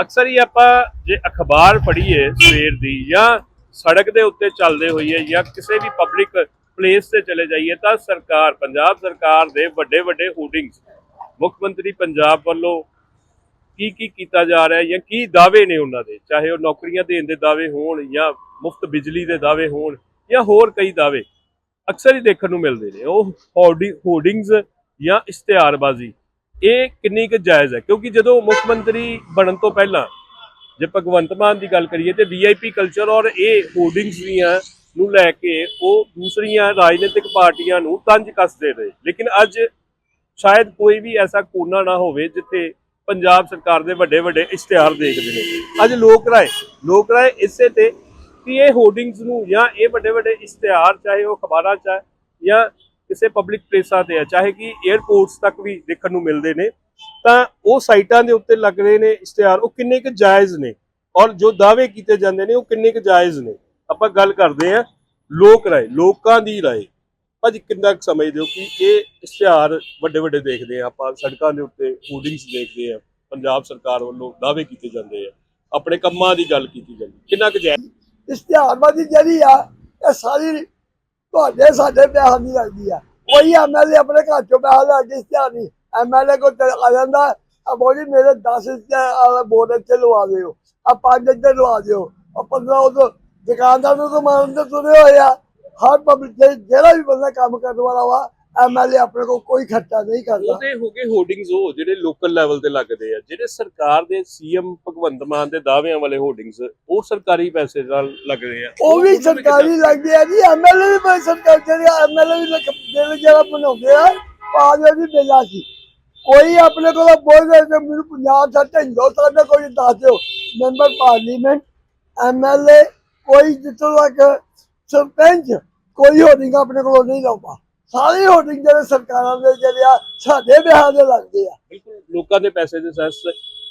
ਅਕਸਰ ਹੀ ਆਪਾਂ ਜੇ ਅਖਬਾਰ ਪੜ੍ਹੀਏ ਸਵੇਰ ਦੀ ਜਾਂ ਸੜਕ ਦੇ ਉੱਤੇ ਚੱਲਦੇ ਹੋਈਏ ਜਾਂ ਕਿਸੇ ਵੀ ਪਬਲਿਕ ਪਲੇਸ ਤੇ ਚਲੇ ਜਾਈਏ ਤਾਂ ਸਰਕਾਰ, ਪੰਜਾਬ ਸਰਕਾਰ ਦੇ ਵੱਡੇ ਵੱਡੇ ਹੋਰਡਿੰਗਸ ਮੁੱਖ ਮੰਤਰੀ ਪੰਜਾਬ ਵੱਲੋਂ ਕੀ ਕੀ ਕੀਤਾ ਜਾ ਰਿਹਾ ਜਾਂ ਕੀ ਦਾਅਵੇ ਨੇ ਉਹਨਾਂ ਦੇ? ਚਾਹੇ ਉਹ ਨੌਕਰੀਆਂ ਦੇਣ ਦੇ ਦਾਅਵੇ ਹੋਣ ਜਾਂ ਮੁਫਤ ਬਿਜਲੀ ਦੇ ਦਾਅਵੇ ਹੋਣ ਜਾਂ ਹੋਰ ਕਈ ਦਾਅਵੇ, ਅਕਸਰ ਹੀ ਦੇਖਣ ਨੂੰ ਮਿਲਦੇ ਨੇ। ਉਹ ਹੋਰਡਿੰਗਸ ਜਾਂ ਇਸ਼ਤਿਹਾਰਬਾਜ਼ੀ ਇਹ ਕਿੰਨੀ ਕੁ ਜਾਇਜ਼ ਹੈ? ਕਿਉਂਕਿ ਜਦੋਂ ਮੁੱਖ ਮੰਤਰੀ ਬਣਨ ਤੋਂ ਪਹਿਲਾਂ, ਜੇ ਭਗਵੰਤ ਮਾਨ ਦੀ ਗੱਲ ਕਰੀਏ ਤੇ ਵੀਆਈਪੀ ਕਲਚਰ ਔਰ ਇਹ ਹੋਰਡਿੰਗਸ ਦੀਆਂ ਨੂੰ ਲੈ ਕੇ ਉਹ ਦੂਸਰੀਆਂ ਰਾਜਨੀਤਿਕ ਪਾਰਟੀਆਂ ਨੂੰ ਤੰਜ ਕੱਸਦੇ ਰਹੇ। ਲੇਕਿਨ ਅੱਜ ਸ਼ਾਇਦ ਕੋਈ ਵੀ ਐਸਾ ਕੋਨਾ ਨਾ ਹੋਵੇ ਜਿੱਥੇ ਪੰਜਾਬ ਸਰਕਾਰ ਦੇ ਵੱਡੇ ਵੱਡੇ ਇਸ਼ਤਿਹਾਰ ਦੇਖਦੇ ਨੇ। ਅੱਜ ਲੋਕ ਰਾਏ ਲੋਕ ਰਾਏ ਇਸੇ ਤੇ ਕਿ ਇਹ ਹੋਰਡਿੰਗਸ ਨੂੰ ਜਾਂ ਇਹ ਵੱਡੇ ਵੱਡੇ ਇਸ਼ਤਿਹਾਰ, ਚਾਹੇ ਉਹ ਅਖਬਾਰਾਂ ਚਾਹੇ ਜਾਂ ਕਿਸੇ ਪਬਲਿਕ ਪਲੇਸਾਂ ਤੇ ਹੈ ਚਾਹੇ ਕਿ 에ਅਰਪੋਰਟਸ ਤੱਕ ਵੀ ਦੇਖਣ ਨੂੰ ਮਿਲਦੇ ਨੇ, ਤਾਂ ਉਹ ਸਾਈਟਾਂ ਦੇ ਉੱਤੇ ਲੱਗ ਰਹੇ ਨੇ ਇਸ਼ਤਿਹਾਰ, ਉਹ ਕਿੰਨੇ ਕੁ ਜਾਇਜ਼ ਨੇ ਔਰ ਜੋ ਦਾਅਵੇ ਕੀਤੇ ਜਾਂਦੇ ਨੇ, ਉਹ ਕਿੰਨੇ ਕੁ ਜਾਇਜ਼ ਨੇ। ਆਪਾਂ ਗੱਲ ਕਰਦੇ ਆ ਲੋਕ ਰਾਏ, ਲੋਕਾਂ ਦੀ ਰਾਏ। ਭਾਜੀ, ਕਿੰਨਾ ਕੁ ਸਮਝਦੇ ਹੋ ਕਿ ਇਹ ਇਸ਼ਤਿਹਾਰ ਵੱਡੇ ਵੱਡੇ ਦੇਖਦੇ ਆ ਆਪਾਂ, ਸੜਕਾਂ ਦੇ ਉੱਤੇ ਹੋਰਡਿੰਗਸ ਦੇਖਦੇ ਆ ਪੰਜਾਬ ਸਰਕਾਰ ਵੱਲੋਂ ਦਾਅਵੇ ਕੀਤੇ ਜਾਂਦੇ ਆ, ਆਪਣੇ ਕੰਮਾਂ ਦੀ ਗੱਲ ਕੀਤੀ ਜਾਂਦੀ, ਕਿੰਨਾ ਕੁ ਜਾਇਜ਼? ਇਸ਼ਤਿਹਾਰਬਾਜ਼ੀ ਜਿਹੜੀ ਆ, ਇਹ ਸਾਰੀ ਤੁਹਾਡੇ, ਸਾਡੇ ਪੈਸਾ ਨਹੀਂ ਲੱਗਦੀ ਆ। ਕੋਈ ਐਮਐਲਏ ਆਪਣੇ ਘਰ ਚੋਂ ਪੈਸਾ ਲੈ ਕੇ ਇਸ਼ਤਿਹਾਰ ਨਹੀਂ। ਐਮਐਲਏ ਕੋ ਆ ਜਾਂਦਾ, ਆ ਜੀ ਮੇਰੇ 10 ਇਸ਼ਤਿਹਾਰ ਬੋਰਡ ਇੱਥੇ ਲਵਾ ਦਿਓ, ਆ ਪੰਜ ਇੱਥੇ ਲਵਾ ਦਿਓ, ਆ 15 ਉਦੋਂ ਦੁਕਾਨਦਾਰ ਨੂੰ ਤਾਂ ਮਾਰਨ ਤੇ ਤੁਰੇ ਹੋਏ ਆ। ਹਰ ਪਬਲਿਕ ਜਿਹੜਾ ਵੀ ਬੰਦਾ ਕੰਮ ਕਰਨ ਵਾਲਾ ਵਾ ਐਮਐਲਏ ਆਪਣੇ ਕੋਲ ਕੋਈ ਖਰਚਾ ਨਹੀਂ ਕਰਦਾ। ਉਹਦੇ ਹੋ ਗਏ ਹੋਰਡਿੰਗਸ ਉਹ ਜਿਹੜੇ ਲੋਕਲ ਲੈਵਲ ਤੇ ਲੱਗਦੇ ਆ। ਜਿਹੜੇ ਸਰਕਾਰ ਦੇ ਸੀਐਮ ਭਗਵੰਤ ਮਾਨ ਦੇ ਦਾਅਵਿਆਂ ਵਾਲੇ ਹੋਰਡਿੰਗਸ ਉਹ ਸਰਕਾਰੀ ਪੈਸੇ ਨਾਲ ਲੱਗਦੇ ਆ। ਉਹ ਵੀ ਸਰਕਾਰੀ ਲੱਗਦੇ ਆ ਜੀ। ਐਮਐਲਏ ਵੀ ਸਰਕਾਰ ਜਿਹੜੇ ਐਮਐਲਏ ਵੀ ਬਿੱਲ ਜਿਹੜਾ ਬਣਾਉਂਦੇ ਆ ਪਾਦੇ ਵੀ ਬਿੱਲਾ ਸੀ। ਕੋਈ ਆਪਣੇ ਕੋਲ ਬੋਲਦੇ ਤੇ ਮੈਨੂੰ ਪੰਜਾਬ ਦਾ ਹਿੰਦੁਸਤਾਨ ਦਾ ਕੋਈ ਦੱਸ ਦਿਓ। ਮੈਂਬਰ ਪਾਰਲੀਮੈਂਟ ਐਮਐਲਏ ਕੋਈ ਜਿੱਥੋਂ ਤੱਕ ਸਰਪੰਚ ਕੋਈ ਹੋਰਡਿੰਗ ਆਪਣੇ ਕੋਲ ਨਹੀਂ ਲਾਉਂਦਾ। ਸਾਰੇ ਹੋਰਡਿੰਗ ਜਿਹੜੇ ਸਰਕਾਰਾਂ ਦੇ ਜਿਹੜੇ ਆ ਸਾਡੇ ਵਿਆਹ ਦੇ ਲੱਗਦੇ ਆ। ਬਿਲਕੁਲ ਲੋਕਾਂ ਦੇ ਪੈਸੇ ਦੇ ਸੈਸ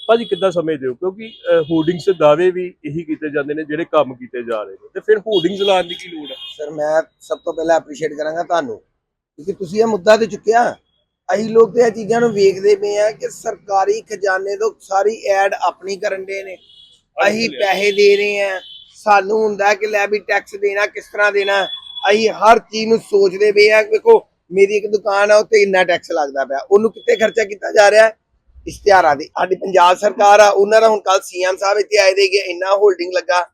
ਭਾਜੀ ਕਿੱਦਾਂ ਸਮਝਦੇ ਹੋ ਕਿਉਂਕਿ ਹੋਰਡਿੰਗਸ ਦੇ ਦਾਅਵੇ ਵੀ ਇਹੀ ਕੀਤੇ ਜਾਂਦੇ ਨੇ ਜਿਹੜੇ ਕੰਮ ਕੀਤੇ ਜਾ ਰਹੇ ਨੇ। ਤੇ ਫਿਰ ਹੋਰਡਿੰਗਸ ਲਾਉਣ ਦੀ ਕੀ ਲੋੜ ਹੈ ਸਰ ਮੈਂ ਸਭ ਤੋਂ ਪਹਿਲਾਂ ਐਪਰੀਸ਼ੀਏਟ ਕਰਾਂਗਾ ਤੁਹਾਨੂੰ ਕਿਉਂਕਿ ਤੁਸੀਂ ਇਹ ਮੁੱਦਾ ਤੇ ਚੁੱਕਿਆ। ਅਸੀਂ ਲੋਕ ਤੇ ਇਹ ਚੀਜ਼ਾਂ ਨੂੰ ਵੇਖਦੇ ਪਏ ਆ ਕਿ ਸਰਕਾਰੀ ਖਜ਼ਾਨੇ ਤੋਂ ਸਾਰੀ ਐਡ ਆਪਣੀ ਕਰਨ ਦੇ ਨੇ। ਅਸੀਂ ਪੈਸੇ ਦੇ ਰਹੇ ਆ। ਸਾਨੂੰ ਹੁੰਦਾ ਕਿ ਲੈ ਵੀ ਟੈਕਸ ਦੇਣਾ ਕਿਸ ਤਰ੍ਹਾਂ ਦੇਣਾ। ਅਸੀਂ ਹਰ ਚੀਜ਼ ਨੂੰ ਸੋਚਦੇ ਪਏ ਆ ਵੇਖੋ, ਮੇਰੀ ਇੱਕ ਦੁਕਾਨ ਆ ਉੱਤੇ ਇੰਨਾ ਟੈਕਸ ਲੱਗਦਾ ਪਿਆ। ਉਹਨੂੰ ਕਿੱਥੇ ਖਰਚਾ ਕੀਤਾ ਜਾ ਰਿਹਾ? ਹੈ ਇਸ਼ਤਿਹਾਰਾਂ ਦੀ। ਸਾਡੀ ਪੰਜਾਬ ਸਰਕਾਰ ਆ, ਉਹਨਾਂ ਦਾ ਹੁਣ ਕੱਲ ਸੀਐਮ ਸਾਹਿਬ ਇੱਥੇ ਆਏ ਦੇ ਕਿ ਇੰਨਾ ਹੋਲਡਿੰਗ ਲੱਗਾ।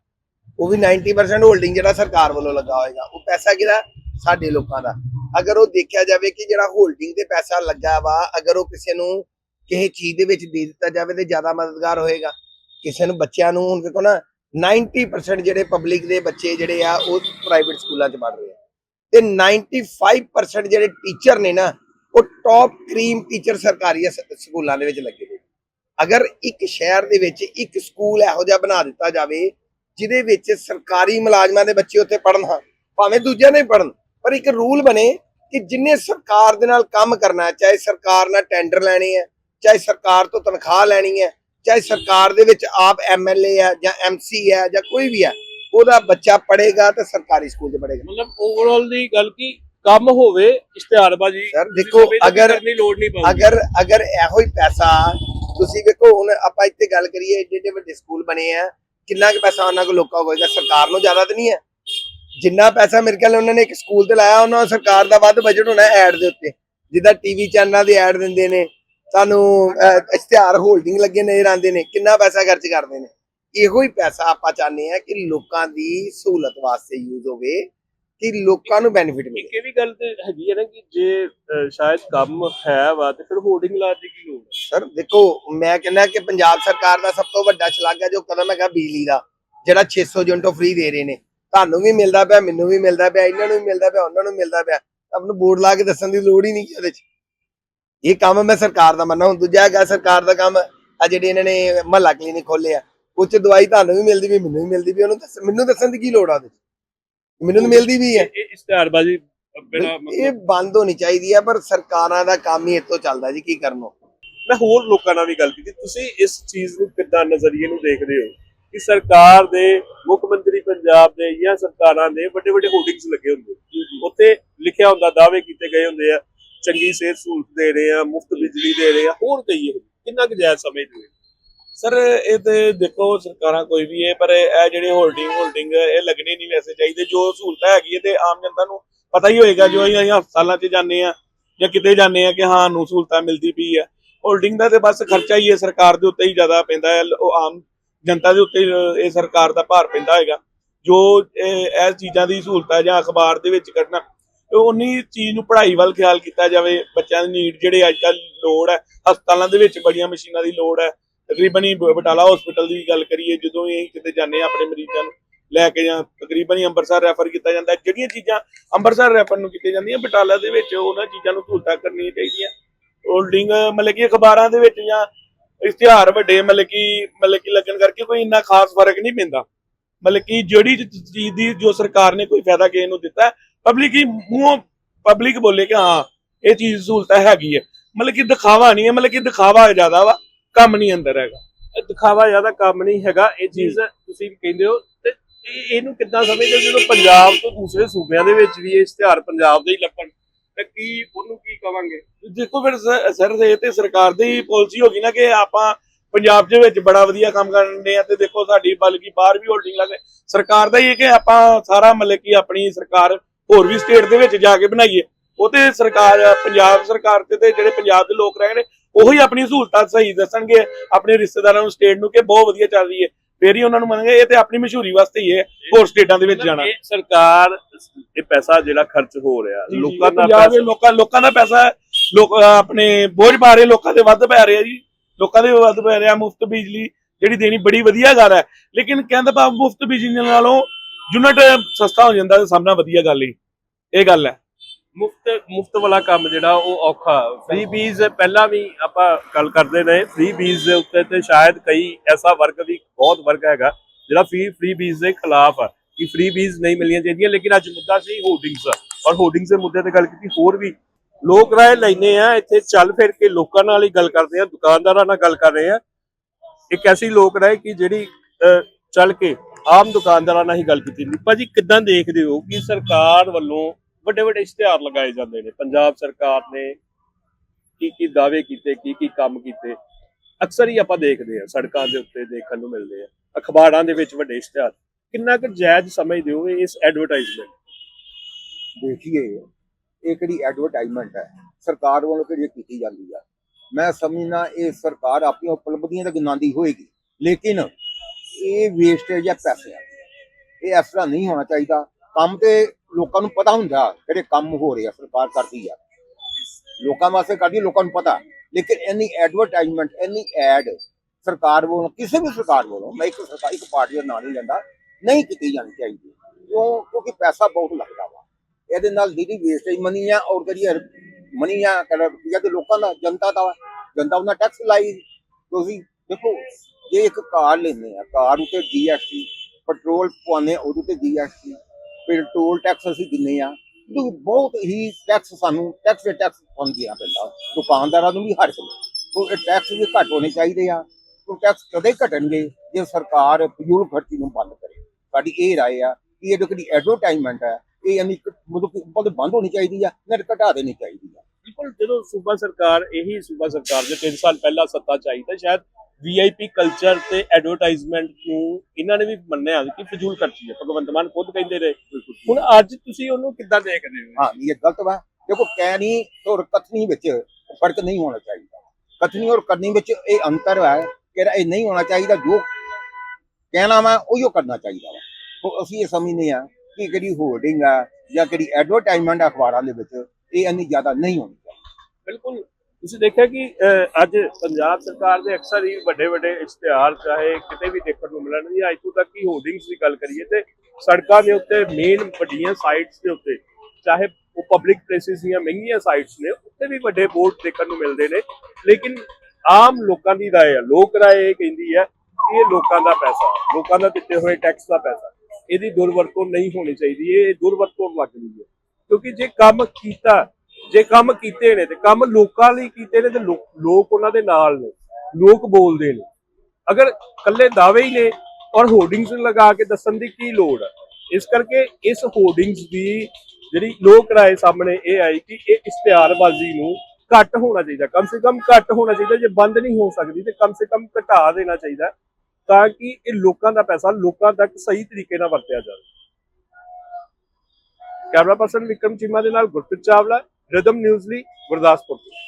ਉਹ ਵੀ 90% ਹੋਲਡਿੰਗ ਜਿਹੜਾ ਸਰਕਾਰ ਵੱਲੋਂ ਲੱਗਾ ਹੋਏਗਾ। ਉਹ ਪੈਸਾ ਕਿਹਦਾ? ਸਾਡੇ ਲੋਕਾਂ ਦਾ। ਅਗਰ ਉਹ ਦੇਖਿਆ ਜਾਵੇ ਕਿ ਜਿਹੜਾ ਹੋਲਡਿੰਗ ਤੇ ਪੈਸਾ ਲੱਗਾ ਵਾ, ਅਗਰ ਉਹ ਕਿਸੇ ਨੂੰ ਕਿਸੇ ਚੀਜ਼ ਦੇ ਵਿੱਚ ਦੇ ਦਿੱਤਾ ਜਾਵੇ ਤੇ ਜ਼ਿਆਦਾ ਮਦਦਗਾਰ ਹੋਏਗਾ। ਕਿਸੇ ਨੂੰ ਬੱਚਿਆਂ ਨੂੰ, ਹੁਣ ਦੇਖੋ ਨਾ 90% ਜਿਹੜੇ ਪਬਲਿਕ ਦੇ ਬੱਚੇ ਜਿਹੜੇ ਆ, ਉਹ ਪ੍ਰਾਈਵੇਟ ਸਕੂਲਾਂ 'ਚ ਪੜ੍ਹ ਰਹੇ ਆ। ਤੇ 95% ਜਿਹੜੇ ਟੀਚਰ ਨੇ ਨਾ, ਉਹ ਟੌਪ ਕਰੀਮ ਟੀਚਰ ਸਰਕਾਰੀ ਸਕੂਲਾਂ ਦੇ ਵਿੱਚ ਲੱਗੇ ਨੇ ਅਗਰ ਇੱਕ ਸ਼ਹਿਰ ਦੇ ਵਿੱਚ ਇੱਕ ਸਕੂਲ ਇਹੋ ਜਿਹਾ ਬਣਾ ਦਿੱਤਾ ਜਾਵੇ, ਜਿਹਦੇ ਵਿੱਚ ਸਰਕਾਰੀ ਮੁਲਾਜ਼ਮਾਂ ਦੇ ਬੱਚੇ ਉੱਥੇ ਪੜ੍ਹਨ, ਹਾਂ, ਭਾਵੇਂ ਦੂਜਿਆਂ ਨੇ ਪੜ੍ਹਨ, ਪਰ ਇੱਕ ਰੂਲ ਬਣੇ ਕਿ ਜਿੰਨੇ ਸਰਕਾਰ ਦੇ ਨਾਲ ਕੰਮ ਕਰਨਾ ਚਾਹੇ ਸਰਕਾਰ ਨਾਲ ਟੈਂਡਰ ਲੈਣੇ ਹੈ, ਚਾਹੇ ਸਰਕਾਰ ਤੋਂ ਤਨਖਾਹ ਲੈਣੀ ਹੈ ਚਾਹੇ ਸਰਕਾਰ ਦੇ ਵਿੱਚ ਆਪ ਐਮਐਲਏ ਹੈ ਜਾਂ ਐਮਸੀ ਹੈ ਜਾਂ ਕੋਈ ਵੀ ਹੈ ਉਹਦਾ ਬੱਚਾ ਪੜ੍ਹੇਗਾ ਤਾਂ ਸਰਕਾਰੀ ਸਕੂਲ 'ਚ ਪੜ੍ਹੇਗਾ। ਮਤਲਬ ਓਵਰਆਲ ਦੀ ਗੱਲ ਕੀ ਕੰਮ ਹੋਵੇ ਇਸ਼ਤਿਹਾਰਬਾਜ਼ੀ ਤੁਸੀਂ ਦੇਖੋ, ਅਗਰ- ਲੋੜ ਨਹੀਂ ਪਊਗੀ ਅਗਰ ਅਗਰ ਇਹੋ ਹੀ ਪੈਸਾ ਤੁਸੀਂ ਵੇਖੋ ਹੁਣ ਆਪਾਂ ਇੱਥੇ ਗੱਲ ਕਰੀਏ ਜਿਹੜੇ ਵੱਡੇ ਸਕੂਲ ਬਣੇ ਆ ਕਿੰਨਾ ਕੁ ਪੈਸਾ ਉਹਨਾਂ ਕੋਲ ਲੋਕਾਂ ਕੋਲ ਹੋਏਗਾ? ਸਰਕਾਰ ਨੂੰ ਜ਼ਿਆਦਾ ਤਾਂ ਨਹੀਂ ਹੈ। ਜਿੰਨਾ ਪੈਸਾ ਮੇਰੇ ਖਿਆਲ ਉਹਨਾਂ ਨੇ ਇੱਕ ਸਕੂਲ ਤੇ ਲਾਇਆ ਉਹਨਾਂ ਸਰਕਾਰ ਦਾ ਵੱਧ ਬਜਟ ਹੋਣਾ ਐਡ ਦੇ ਉੱਤੇ। ਜਿੱਦਾਂ ਟੀਵੀ ਚੈਨਲਾਂ ਦੇ ਐਡ ਦਿੰਦੇ ਨੇ ਸਾਨੂੰ ਅਹ, ਇਸ਼ਤਿਹਾਰ ਹੋਲਡਿੰਗ ਲੱਗੇ ਨਜ਼ਰ ਆਉਂਦੇ ਨੇ। ਕਿੰਨਾ ਪੈਸਾ ਖਰਚ ਕਰਦੇ ਨੇ? ਇਹੋ ਹੀ ਪੈਸਾ ਆਪਾਂ ਚਾਹੁੰਦੇ ਆ ਕਿ ਲੋਕਾਂ ਦੀ ਸਹੂਲਤ ਵਾਸਤੇ ਯੂਜ਼ ਹੋਵੇ ਕਿ ਲੋਕਾਂ ਨੂੰ ਬੈਨੀਫਿਟ ਮਿਲੇ। ਇਹ ਵੀ ਗੱਲ ਤੇ ਹੈਗੀ ਹੈ ਨਾ ਕਿ ਜੇ ਸ਼ਾਇਦ ਕੰਮ ਹੈ ਵਾ ਤੇ ਫਿਰ ਹੋਰਡਿੰਗ ਲਾਉਣ ਦੀ ਕੀ ਲੋੜ ਸਰ ਦੇਖੋ ਮੈਂ ਕਹਿੰਦਾ ਕਿ ਪੰਜਾਬ ਸਰਕਾਰ ਦਾ ਸਭ ਤੋਂ ਵੱਡਾ ਸ਼ਲਾਘਾ ਜੋ ਕਦਮ ਹੈਗਾ ਬਿਜਲੀ ਦਾ ਜਿਹੜਾ 600 ਯੂਨਿਟ ਫ੍ਰੀ ਦੇ ਰਹੇ ਨੇ। ਤੁਹਾਨੂੰ ਵੀ ਮਿਲਦਾ ਪਿਆ ਮੈਨੂੰ ਵੀ ਮਿਲਦਾ ਪਿਆ ਇਹਨਾਂ ਨੂੰ ਵੀ ਮਿਲਦਾ ਪਿਆ ਉਹਨਾਂ ਨੂੰ ਮਿਲਦਾ ਪਿਆ। ਆਪ ਨੂੰ ਬੋਰਡ ਲਾ ਕੇ ਦੱਸਣ ਦੀ ਲੋੜ ਹੀ ਨਹੀਂ ਉਹਦੇ 'ਚ। ਇਹ ਕੰਮ ਮੈਂ ਸਰਕਾਰ ਦਾ ਮੰਨਣਾ ਹੁਣ ਦੂਜਾ ਹੈਗਾ ਸਰਕਾਰ ਦਾ ਕੰਮ ਆ ਜਿਹੜੇ ਇਹਨਾਂ ਨੇ ਮਹੱਲਾ ਕਲੀਨਿਕ ਖੋਲੇ ਆ ਉਹ 'ਚ ਦਵਾਈ ਤੁਹਾਨੂੰ ਵੀ ਮਿਲਦੀ ਵੀ ਮੈਨੂੰ ਵੀ ਮਿਲਦੀ ਵੀ ਉਹਨੂੰ ਦੱਸ ਮੈਨੂੰ ਦੱਸਣ ਦੀ ਕੀ ਲੋੜ ਆ ਉਹਦੇ ਮੈਨੂੰ ਤਾਂ ਮਿਲਦੀ ਵੀ ਹੈ ਇਹ ਇਸ਼ਤਿਹਾਰਬਾਜ਼ੀ ਬਿਨਾ ਇਹ ਬੰਦ ਹੋਣੀ ਚਾਹੀਦੀ ਹੈ ਪਰ ਸਰਕਾਰਾਂ ਦਾ ਕੰਮ ਹੀ ਇਤੋਂ ਚੱਲਦਾ ਜੀ ਕੀ ਕਰਨੋ? ਮੈਂ ਹੋਰ ਲੋਕਾਂ ਨਾਲ ਵੀ ਗੱਲ ਕੀਤੀ ਤੁਸੀਂ ਇਸ ਚੀਜ਼ ਨੂੰ ਕਿੱਦਾਂ ਨਜ਼ਰੀਏ ਨੂੰ ਦੇਖਦੇ ਹੋ? ਕਿ ਸਰਕਾਰ ਦੇ ਮੁੱਖ ਮੰਤਰੀ ਪੰਜਾਬ ਦੇ ਜਾਂ ਸਰਕਾਰਾਂ ਦੇ ਵੱਡੇ ਵੱਡੇ ਹੋਰਡਿੰਗਸ ਲੱਗੇ ਹੁੰਦੇ ਉੱਥੇ ਲਿਖਿਆ ਹੁੰਦਾ ਦਾਅਵੇ ਕੀਤੇ ਗਏ ਹੁੰਦੇ ਆ ਚੰਗੀ ਸਿਹਤ ਸਹੂਲਤ ਦੇ ਰਹੇ ਆ, ਮੁਫਤ ਬਿਜਲੀ ਦੇ ਰਹੇ ਆ, ਹੋਰ ਕਈ ਕਿੰਨਾ ਕੁ ਜਾਇਜ਼ ਸਮਝਦੇ ਸਰ ਇਹ ਤੇ ਦੇਖੋ ਸਰਕਾਰਾਂ ਕੋਈ ਵੀ ਹੈ, ਪਰ ਇਹ ਜਿਹੜੇ ਹੋਲਡਿੰਗ ਹੋਲਡਿੰਗ ਇਹ ਲੱਗਣੇ ਨਹੀਂ ਵੈਸੇ ਚਾਹੀਦੇ। ਜੋ ਸਹੂਲਤਾਂ ਹੈਗੀ ਹੈ ਤੇ ਆਮ ਜਨਤਾ ਨੂੰ ਪਤਾ ਹੀ ਹੋਏਗਾ, ਜੋ ਅਸੀਂ ਅਸੀਂ ਹਸਪਤਾਲਾਂ 'ਚ ਜਾਂਦੇ ਆ ਜਾਂ ਕਿਤੇ ਜਾਂਦੇ ਆ ਕਿ ਹਾਂ, ਨੂੰ ਸਹੂਲਤਾਂ ਮਿਲਦੀ ਪਈ ਹੈ ਹੋਲਡਿੰਗ ਦਾ ਤੇ ਬਸ ਖਰਚਾ ਹੀ ਹੈ, ਸਰਕਾਰ ਦੇ ਉੱਤੇ ਹੀ ਜ਼ਿਆਦਾ ਪੈਂਦਾ ਹੈ, ਉਹ ਆਮ ਜਨਤਾ ਦੇ ਉੱਤੇ ਇਹ ਸਰਕਾਰ ਦਾ ਭਾਰ ਪੈਂਦਾ ਹੋਏਗਾ। ਜੋ ਇਹ ਚੀਜ਼ਾਂ ਦੀ ਸਹੂਲਤਾਂ ਜਾਂ ਅਖਬਾਰ ਦੇ ਵਿੱਚ ਕੱਢਣਾ ਉਨੀ ਚੀਜ਼ ਨੂੰ ਪੜ੍ਹਾਈ ਵੱਲ ਖਿਆਲ ਕੀਤਾ ਜਾਵੇ, ਬੱਚਿਆਂ ਦੀ ਨੀਡ ਜਿਹੜੇ ਅੱਜ ਕੱਲ ਲੋੜ ਹੈ, ਹਸਪਤਾਲਾਂ ਦੇ ਵਿੱਚ ਬੜੀਆਂ ਮਸ਼ੀਨਾਂ ਦੀ ਲੋੜ ਹੈ। ਤਕਰੀਬਨ ਹੀ ਬਟਾਲਾ ਹਸਪੀਟਲ ਦੀ ਗੱਲ ਕਰੀਏ, ਜਦੋਂ ਵੀ ਕਿਤੇ ਜਾਂਦੇ ਹਾਂ ਆਪਣੇ ਮਰੀਜ਼ਾਂ ਨੂੰ ਲੈ ਕੇ ਜਾਂ ਤਕਰੀਬਨ ਹੀ ਅੰਮ੍ਰਿਤਸਰ ਰੈਫਰ ਕੀਤਾ ਜਾਂਦਾ ਜਿਹੜੀਆਂ ਚੀਜ਼ਾਂ ਅੰਮ੍ਰਿਤਸਰ ਰੈਫਰ ਨੂੰ ਕੀਤੀਆਂ ਜਾਂਦੀਆਂ, ਬਟਾਲਾ ਦੇ ਵਿੱਚ ਉਹਨਾਂ ਚੀਜ਼ਾਂ ਨੂੰ ਸਹੂਲਤਾਂ ਕਰਨੀਆਂ ਚਾਹੀਦੀਆਂ। ਹੋਲਡਿੰਗ ਮਤਲਬ ਕਿ ਅਖਬਾਰਾਂ ਦੇ ਵਿੱਚ ਜਾਂ ਇਸ਼ਤਿਹਾਰ ਵੱਡੇ, ਮਤਲਬ ਕਿ ਮਤਲਬ ਕਿ ਲੱਗਣ ਕਰਕੇ ਕੋਈ ਇੰਨਾ ਖਾਸ ਫ਼ਰਕ ਨਹੀਂ ਪੈਂਦਾ। ਮਤਲਬ ਕਿ ਜਿਹੜੀ ਚੀਜ਼ ਦੀ ਜੋ ਸਰਕਾਰ ਨੇ ਕੋਈ ਫਾਇਦਾ ਕਿਸੇ ਨੂੰ ਦਿੱਤਾ ਪਬਲਿਕ ਹੀ ਮੂੰਹੋਂ ਪਬਲਿਕ ਬੋਲੇ ਕਿ ਹਾਂ ਇਹ ਚੀਜ਼ ਸਹੂਲਤਾਂ ਹੈਗੀ ਹੈ। ਮਤਲਬ ਕਿ ਦਿਖਾਵਾ ਨਹੀਂ ਹੈ ਮਤਲਬ ਕਿ ਦਿਖਾਵਾ ਜ਼ਿਆਦਾ ਵਾ ਕੰਮ ਨਹੀਂ ਅੰਦਰ ਹੈਗਾ। ਦਿਖਾਵਾ ਜ਼ਿਆਦਾ ਕੰਮ ਨਹੀਂ ਹੈਗਾ ਇਹ ਚੀਜ਼ ਤੁਸੀਂ ਕਹਿੰਦੇ ਹੋ ਤੇ ਇਹ- ਇਹਨੂੰ ਕਿੱਦਾਂ ਸਮਝਦੇ ਹੋ ਜਦੋਂ ਪੰਜਾਬ ਤੋਂ ਦੂਸਰੇ ਸੂਬਿਆਂ ਦੇ ਵਿੱਚ ਵੀ ਇਹ ਇਸ਼ਤਿਹਾਰ ਪੰਜਾਬ ਦੇ ਹੀ ਲੱਭਣ? ਤੇ ਕੀ ਉਹਨੂੰ ਕੀ ਕਵਾਂਗੇ? ਦੇਖੋ ਫਿਰ ਸਰ ਇਹ ਤੇ ਸਰਕਾਰ ਦੀ ਪਾਲਿਸੀ ਹੋ ਗਈ ਨਾ ਕਿ ਆਪਾਂ ਪੰਜਾਬ ਦੇ ਵਿੱਚ ਬੜਾ ਵਧੀਆ ਕੰਮ ਕਰਨ ਆ ਤੇ ਦੇਖੋ ਸਾਡੀ ਬਲਕਿ ਬਾਹਰ ਵੀ ਹੋਲਡਿੰਗ ਲੱਗੇ ਸਰਕਾਰ ਦਾ ਹੀ ਹੈ ਕਿ ਆਪਾਂ ਸਾਰਾ ਮਤਲਬ ਕਿ ਆਪਣੀ ਸਰਕਾਰ ਹੋਰ ਵੀ ਸਟੇਟ ਦੇ ਵਿੱਚ ਜਾ ਕੇ ਬਣਾਈਏ। ਉਹ ਤੇ ਸਰਕਾਰ ਪੰਜਾਬ ਸਰਕਾਰ ਤੇ ਤੇ ਜਿਹੜੇ ਪੰਜਾਬ ਦੇ ਲੋਕ ਰਹੇ ਨੇ ਉਹੀ ਆਪਣੀ ਸਹੂਲਤਾਂ ਸਹੀ ਦੱਸਣਗੇ ਆਪਣੇ ਰਿਸ਼ਤੇਦਾਰਾਂ ਨੂੰ ਸਟੇਟ ਨੂੰ ਕਿ ਬਹੁਤ ਵਧੀਆ ਚੱਲ ਰਹੀ ਹੈ। ਫੇਰ ਹੀ ਉਹਨਾਂ ਨੂੰ ਮੰਨਣਗੇ ਇਹ ਤੇ ਆਪਣੀ ਮਸ਼ਹੂਰੀ ਵਾਸਤੇ ਹੀ ਹੈ ਹੋਰ ਸਟੇਟਾਂ ਦੇ ਵਿੱਚ ਜਾਣਾ। ਇਹ ਸਰਕਾਰ ਇਹ ਪੈਸਾ ਜਿਹੜਾ ਖਰਚ ਹੋ ਰਿਹਾ ਲੋਕਾਂ ਦਾ ਪੈਸਾ। ਲੋਕਾਂ ਲੋਕਾਂ ਦਾ ਪੈਸਾ ਹੈ, ਲੋਕ ਆਪਣੇ ਬੋਝ ਪਾ ਰਹੇ ਲੋਕਾਂ ਦੇ ਵੱਧ ਪੈ ਰਿਹਾ ਜੀ। ਲੋਕਾਂ ਦੇ ਵੱਧ ਪੈ ਰਿਹਾ ਮੁਫਤ ਬਿਜਲੀ ਜਿਹੜੀ ਦੇਣੀ ਬੜੀ ਵਧੀਆ ਗੱਲ ਹੈ। ਲੇਕਿਨ ਕਹਿੰਦਾ ਭਾਵ ਮੁਫਤ ਬਿਜਲੀ ਨਾਲੋਂ ਯੂਨਿਟ ਸਸਤਾ ਹੋ ਜਾਂਦਾ ਤੇ ਸਾਹਮਣਾ ਵਧੀਆ ਗੱਲ ਹੀ। ਇਹ ਗੱਲ ਹੈ। ਮੁਫਤ ਮੁਫਤ ਵਾਲਾ ਕੰਮ ਜਿਹੜਾ ਉਹ ਔਖਾ। ਫ੍ਰੀ ਬੀਜ਼ ਪਹਿਲਾਂ ਵੀ ਆਪਾਂ ਗੱਲ ਕਰਦੇ ਰਹੇ। ਫ੍ਰੀ ਬੀਜ਼ ਦੇ ਉੱਤੇ ਤੇ ਸ਼ਾਇਦ ਕਈ ਐਸਾ ਵਰਗ ਵੀ, ਬਹੁਤ ਵਰਗ ਹੈਗਾ, ਜਿਹੜਾ ਫ੍ਰੀ ਫ੍ਰੀ ਬੀਜ਼ ਦੇ ਖਿਲਾਫ ਆ। ਕਿ ਫ੍ਰੀ ਬੀਜ਼ ਨਹੀਂ ਮਿਲਣੀਆਂ ਚਾਹੀਦੀਆਂ, ਲੇਕਿਨ ਅੱਜ ਮੁੱਦਾ ਸੀ ਹੋਰਡਿੰਗਸ ਔਰ ਹੋਰਡਿੰਗਸ ਦੇ ਮੁੱਦੇ ਤੇ ਗੱਲ ਕੀਤੀ ਹੋਰ ਵੀ। ਲੋਕ ਰਾਏ ਲੈਨੇ ਆ, ਇੱਥੇ ਚੱਲ ਫਿਰ ਕੇ ਲੋਕਾਂ ਨਾਲ ਹੀ ਗੱਲ ਕਰਦੇ ਆ, ਦੁਕਾਨਦਾਰਾਂ ਨਾਲ ਗੱਲ ਕਰ ਰਹੇ ਆ। ਇੱਕ ਐਸੀ ਲੋਕ ਰਾਏ ਕਿ ਜਿਹੜੀ ਚੱਲ ਕੇ ਆਮ ਦੁਕਾਨਦਾਰਾਂ ਨਾਲ ਹੀ ਗੱਲ ਕੀਤੀ ਜਾਂਦੀ ਭਾਜੀ ਕਿੱਦਾਂ ਦੇਖਦੇ ਹੋ ਕਿ ਸਰਕਾਰ ਵੱਲੋਂ ਵੱਡੇ ਵੱਡੇ ਇਸ਼ਤਿਹਾਰ ਲਗਾਏ ਜਾਂਦੇ ਨੇ? ਪੰਜਾਬ ਸਰਕਾਰ ਨੇ ਕੀ ਕੀ ਦਾਅਵੇ ਕੀਤੇ, ਕੀ ਕੀ ਕੰਮ ਕੀਤੇ? ਅਕਸਰ ਹੀ ਆਪਾਂ ਦੇਖਦੇ ਆ ਸੜਕਾਂ ਦੇ ਉੱਤੇ ਦੇਖਣ ਨੂੰ ਮਿਲਦੇ ਆ, ਅਖਬਾਰਾਂ ਦੇ ਵਿੱਚ ਵੱਡੇ ਇਸ਼ਤਿਹਾਰ। ਕਿੰਨਾ ਕੁ ਜਾਇਜ਼ ਸਮਝਦੇ ਹੋ ਇਸ ਐਡਵਰਟਾਈਜ਼ਮੈਂਟ ਦੇਖੀਏ, ਇਹ ਕਿਹੜੀ ਐਡਵਰਟਾਈਜ਼ਮੈਂਟ ਹੈ? ਸਰਕਾਰ ਵੱਲੋਂ ਕਿਹੜੀ ਕੀਤੀ ਜਾਂਦੀ ਆ? ਮੈਂ ਸਮਝਣਾ ਇਹ ਸਰਕਾਰ ਆਪਣੀਆਂ ਉਪਲਬਧੀਆਂ ਤਾਂ ਗਿਣਾਉਂਦੀ ਹੋਏਗੀ, ਲੇਕਿਨ ਇਹ ਵੇਸਟੇਜ ਹੈ ਪੈਸਿਆਂ ਦੀ। ਇਹ ਇਸ ਤਰ੍ਹਾਂ ਨਹੀਂ ਹੋਣਾ ਚਾਹੀਦਾ। ਕੰਮ ਤੇ ਲੋਕਾਂ ਨੂੰ ਪਤਾ ਹੁੰਦਾ ਜਿਹੜੇ ਕੰਮ ਹੋ ਰਹੇ ਆ, ਸਰਕਾਰ ਕਰਦੀ ਆ। ਲੋਕਾਂ ਵਾਸਤੇ ਕਰਦੀ, ਲੋਕਾਂ ਨੂੰ ਪਤਾ। ਲੇਕਿਨ ਇੰਨੀ ਐਡਵਰਟਾਈਜ਼ਮੈਂਟ ਇੰਨੀ ਐਡ ਸਰਕਾਰ ਵੱਲੋਂ, ਕਿਸੇ ਵੀ ਸਰਕਾਰ ਵੱਲੋਂ, ਮੈਂ ਇੱਕ ਸਰਕਾਰ ਇੱਕ ਪਾਰਟੀ ਦਾ ਨਾਂ ਨਹੀਂ ਲੈਂਦਾ, ਨਹੀਂ ਕੀਤੀ ਜਾਣੀ ਚਾਹੀਦੀ। ਕਿਉਂ? ਕਿਉਂਕਿ ਪੈਸਾ ਬਹੁਤ ਲੱਗਦਾ ਵਾ। ਇਹਦੇ ਨਾਲ ਜਿਹੜੀ ਵੇਸਟੇਜ ਮਨੀ ਆ, ਔਰ ਕਰੀਏ ਮਨੀ ਆ ਕਰ ਤੇ ਲੋਕਾਂ ਦਾ, ਜਨਤਾ ਦਾ ਵਾ। ਜਨਤਾ ਉਹਨਾਂ ਟੈਕਸ ਲਾਈ। ਤੁਸੀਂ ਦੇਖੋ ਜੇ ਇੱਕ ਕਾਰ ਲੈਂਦੇ ਆ, ਕਾਰ ਉਤੇ ਜੀਐਸਟੀ ਪੈਟਰੋਲ ਪਵਾਉਂਦੇ ਉਹਦੇ ਤੇ ਜੀਐਸਟੀ ਫਿਰ ਟੋਲ ਟੈਕਸ ਅਸੀਂ ਦਿੰਦੇ ਆ। ਉਹ ਬਹੁਤ ਹੀ ਟੈਕਸ ਸਾਨੂੰ ਟੈਕਸ ਤੇ ਟੈਕਸ ਪਾਉਂਦੇ ਆ ਪੈਂਦਾ ਦੁਕਾਨਦਾਰਾਂ ਨੂੰ ਵੀ ਹਰ ਕੋਈ ਉਹ ਇਹ ਟੈਕਸ ਵੀ ਘੱਟ ਹੋਣੇ ਚਾਹੀਦੇ ਆ। ਉਹ ਟੈਕਸ ਕਦੇ ਘਟਣਗੇ ਜੇ ਸਰਕਾਰ ਫਜ਼ੂਲ ਖਰਚੀ ਨੂੰ ਬੰਦ ਕਰੇ। ਸਾਡੀ ਇਹ ਰਾਏ ਆ ਕਿ ਇਹ ਜਿਹੜੀ ਐਡਵਰਟਾਈਜ਼ਮੈਂਟ ਹੈ ਇਹ ਯਾਨੀ ਮਤਲਬ ਕਿ ਬੰਦ ਹੋਣੀ ਚਾਹੀਦੀ ਆ ਨਾ ਘਟਾ ਦੇਣੀ ਚਾਹੀਦੀ ਆ। ਬਿਲਕੁਲ, ਜਦੋਂ ਸੂਬਾ ਸਰਕਾਰ, ਇਹੀ ਸੂਬਾ ਸਰਕਾਰ ਦੇ 3 ਸਾਲ ਪਹਿਲਾਂ ਸੱਤਾ ਚਾਹੀ ਤਾਂ ਸ਼ਾਇਦ ਵੀਆਈਪੀ ਕਲਚਰ ਤੇ ਐਡਵਰਟਾਈਜ਼ਮੈਂਟ ਨੂੰ ਇਹਨਾਂ ਨੇ ਵੀ ਮੰਨਿਆ ਕਿ ਫਜ਼ੂਲ ਖਰਚੀ ਹੈ। ਭਗਵੰਤ ਮਾਨ ਖੁਦ ਕਹਿੰਦੇ ਰਹੇ। ਹੁਣ ਅੱਜ ਤੁਸੀਂ ਉਹਨੂੰ ਕਿੱਦਾਂ ਦੇਖਦੇ ਹੋ? ਹਾਂ ਇਹ ਗਲਤ ਵਾ। ਦੇਖੋ ਕਹਿਣੀ ਔਰ ਕਥਨੀ ਵਿੱਚ ਫ਼ਰਕ ਨਹੀਂ ਹੋਣਾ ਚਾਹੀਦਾ। ਕਥਨੀ ਔਰ ਕਰਨੀ ਵਿੱਚ ਇਹ ਅੰਤਰ ਹੈ ਕਿ ਇਹ ਨਹੀਂ ਹੋਣਾ ਚਾਹੀਦਾ। ਜੋ ਕਹਿਣਾ ਵਾ ਉਹੀਓ ਕਰਨਾ ਚਾਹੀਦਾ ਵਾ। ਅਸੀਂ ਇਹ ਸਮਝਦੇ ਆ ਕਿ ਕਿਹੜੀ ਹੋਰਡਿੰਗ ਆ ਜਾਂ ਕਿਹੜੀ ਐਡਵਰਟਾਈਜ਼ਮੈਂਟ ਅਖਬਾਰਾਂ ਦੇ ਵਿੱਚ ਇਹ ਇੰਨੀ ਜ਼ਿਆਦਾ ਨਹੀਂ ਹੋਣੀ ਚਾਹੀਦੀ। ਬਿਲਕੁਲ। ਤੁਸੀਂ ਦੇਖਿਆ ਕਿ ਅੱਜ ਪੰਜਾਬ ਸਰਕਾਰ ਦੇ ਅਕਸਰ ਹੀ ਵੱਡੇ ਵੱਡੇ ਇਸ਼ਤਿਹਾਰ, ਚਾਹੇ ਕਿਤੇ ਵੀ ਦੇਖਣ ਨੂੰ ਮਿਲਣ, ਜਾਂ ਇੱਥੋਂ ਤੱਕ ਕਿ ਹੋਰਡਿੰਗਸ ਦੀ ਗੱਲ ਕਰੀਏ ਤੇ ਸੜਕਾਂ ਦੇ ਉੱਤੇ ਮੇਨ ਵੱਡੀਆਂ ਸਾਈਟਸ ਦੇ ਉੱਤੇ, ਚਾਹੇ ਉਹ ਪਬਲਿਕ ਪਲੇਸਿਸ ਦੀਆਂ ਮਹਿੰਗੀਆਂ ਸਾਈਟਸ ਨੇ ਉੱਤੇ ਵੀ ਵੱਡੇ ਬੋਰਡ ਦੇਖਣ ਨੂੰ ਮਿਲਦੇ ਨੇ। ਲੇਕਿਨ ਆਮ ਲੋਕਾਂ ਦੀ ਰਾਏ ਹੈ ਲੋਕ ਰਾਏ ਇਹ ਕਹਿੰਦੀ ਹੈ ਕਿ ਇਹ ਲੋਕਾਂ ਦਾ ਪੈਸਾ, ਲੋਕਾਂ ਦਾ ਦਿੱਤੇ ਹੋਏ ਟੈਕਸ ਦਾ ਪੈਸਾ, ਇਹਦੀ ਦੁਰਵਰਤੋਂ ਨਹੀਂ ਹੋਣੀ ਚਾਹੀਦੀ, ਇਹ ਦੁਰਵਰਤੋਂ ਲੱਗ ਰਹੀ ਹੈ। ਕਿਉਂਕਿ ਜੇ ਕੰਮ ਕੀਤਾ ਜੇ ਕੰਮ ਕੀਤੇ ਨੇ ਤੇ ਕੰਮ ਲੋਕਾਂ ਲਈ ਕੀਤੇ ਨੇ ਤੇ ਲੋਕ ਉਹਨਾਂ ਦੇ ਨਾਲ ਨੇ, ਲੋਕ ਬੋਲਦੇ ਨੇ। ਅਗਰ ਕੱਲੇ ਦਾਅਵੇ ਹੀ ਨੇ ਔਰ ਹੋਰਡਿੰਗਸ ਲਗਾ ਕੇ ਦੱਸਣ ਦੀ ਕੀ ਲੋੜ ਹੈ ਇਸ ਕਰਕੇ ਇਸ ਹੋਰਡਿੰਗਸ ਦੀ ਜਿਹੜੀ ਲੋਕ ਰਾਏ ਸਾਹਮਣੇ ਇਹ ਆਈ ਕਿ ਇਹ ਇਸ਼ਤਿਹਾਰਬਾਜ਼ੀ ਨੂੰ ਘੱਟ ਹੋਣਾ ਚਾਹੀਦਾ, ਕਮ ਸੇ ਕਮ ਘੱਟ ਹੋਣਾ ਚਾਹੀਦਾ, ਜੇ ਬੰਦ ਨਹੀਂ ਹੋ ਸਕਦੀ ਤੇ ਕਮ ਸੇ ਕਮ ਘਟਾ ਦੇਣਾ ਚਾਹੀਦਾ ਤਾਂ ਕਿ ਇਹ ਲੋਕਾਂ ਦਾ ਪੈਸਾ ਲੋਕਾਂ ਤੱਕ ਸਹੀ ਤਰੀਕੇ ਨਾਲ ਵਰਤਿਆ ਜਾਵੇ। ਕੈਮਰਾ ਪਰਸਨ ਵਿਕਰਮ ਚੀਮਾ ਦੇ ਨਾਲ ਗੁਰਪ੍ਰੀਤ ਚਾਵਲਾ। ਰਦਮ ਨਿਊਜ਼ ਲਈ ਗੁਰਦਾਸਪੁਰ ਤੋਂ।